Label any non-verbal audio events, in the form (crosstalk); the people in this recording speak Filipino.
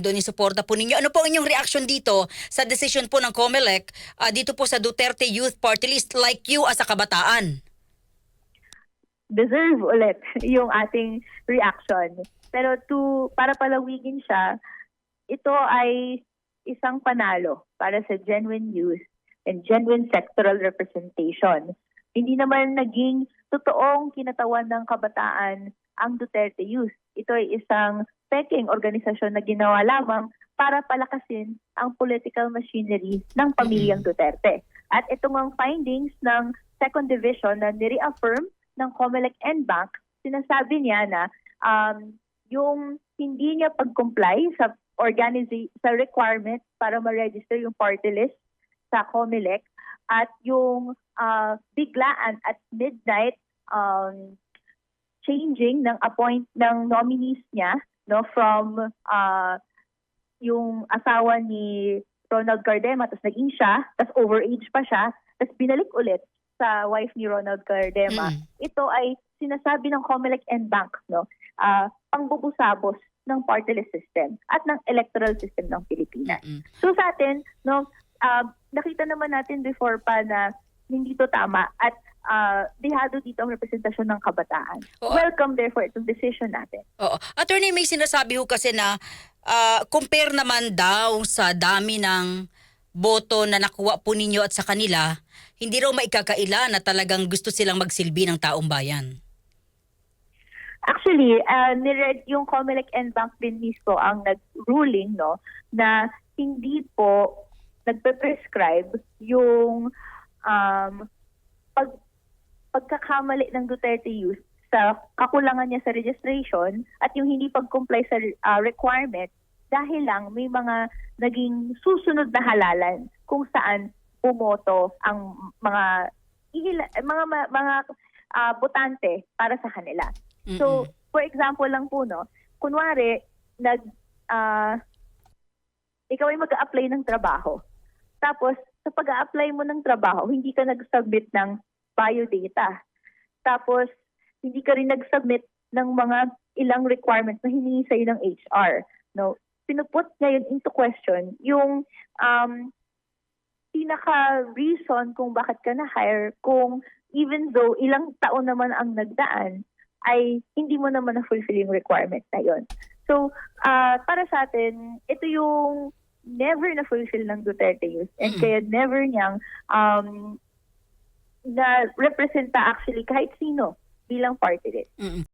doon yung suporta po ninyo. Ano po ang inyong reaction dito sa decision po ng COMELEC ah, dito po sa Duterte Youth Party List like you as a kabataan? deserve ulit (laughs) yung ating reaction. Pero to para palawigin siya, ito ay isang panalo para sa genuine youth and genuine sectoral representation. Hindi naman naging totoong kinatawan ng kabataan ang Duterte Youth. Ito ay isang peking organisasyon na ginawa lamang para palakasin ang political machinery ng pamilyang Duterte. At itong ang findings ng second division na nire-affirm ng COMELEC and Bank, sinasabi niya na um, yung hindi niya pag-comply sa organiza- sa requirement para ma-register yung party list sa COMELEC at yung uh, biglaan at midnight um, changing ng appoint ng nominees niya no from uh, yung asawa ni Ronald Cardema tapos naging siya tapos overage pa siya tapos binalik ulit sa wife ni Ronald Cardema Mm. ito ay sinasabi ng COMELEC and Bank no ah pangbubusabos ng party list system at ng electoral system ng Pilipinas. Mm. So sa atin no ah, nakita naman natin before pa na hindi to tama at uh, dehado dito ang representasyon ng kabataan. Oo. Welcome therefore itong decision natin. Oo. Attorney, may sinasabi ho kasi na ah, compare naman daw sa dami ng boto na nakuha po ninyo at sa kanila, hindi raw maikakaila na talagang gusto silang magsilbi ng taong bayan. Actually, uh, niread yung COMELEC and Bank din mismo ang nag-ruling no, na hindi po nagpe-prescribe yung um, pag, pagkakamali ng Duterte Youth sa kakulangan niya sa registration at yung hindi pag-comply sa uh, requirement dahil lang may mga naging susunod na halalan kung saan bumoto ang mga ihila, mga mga, mga ah, botante para sa kanila. So, for example lang po, no, kunwari, nag, ah, ikaw ay mag-a-apply ng trabaho. Tapos, sa pag-a-apply mo ng trabaho, hindi ka nag-submit ng biodata. Tapos, hindi ka rin nag-submit ng mga ilang requirements na hiningi sa'yo ng HR. No? Pinuput ngayon into question yung um, pinaka-reason kung bakit ka na-hire kung even though ilang taon naman ang nagdaan, ay hindi mo naman na-fulfill yung requirement na yon. So, ah, para sa atin, ito yung never na-fulfill ng Duterte Youth and Mm. kaya never niyang um, na representa actually kahit sino bilang party list. Mm-mm.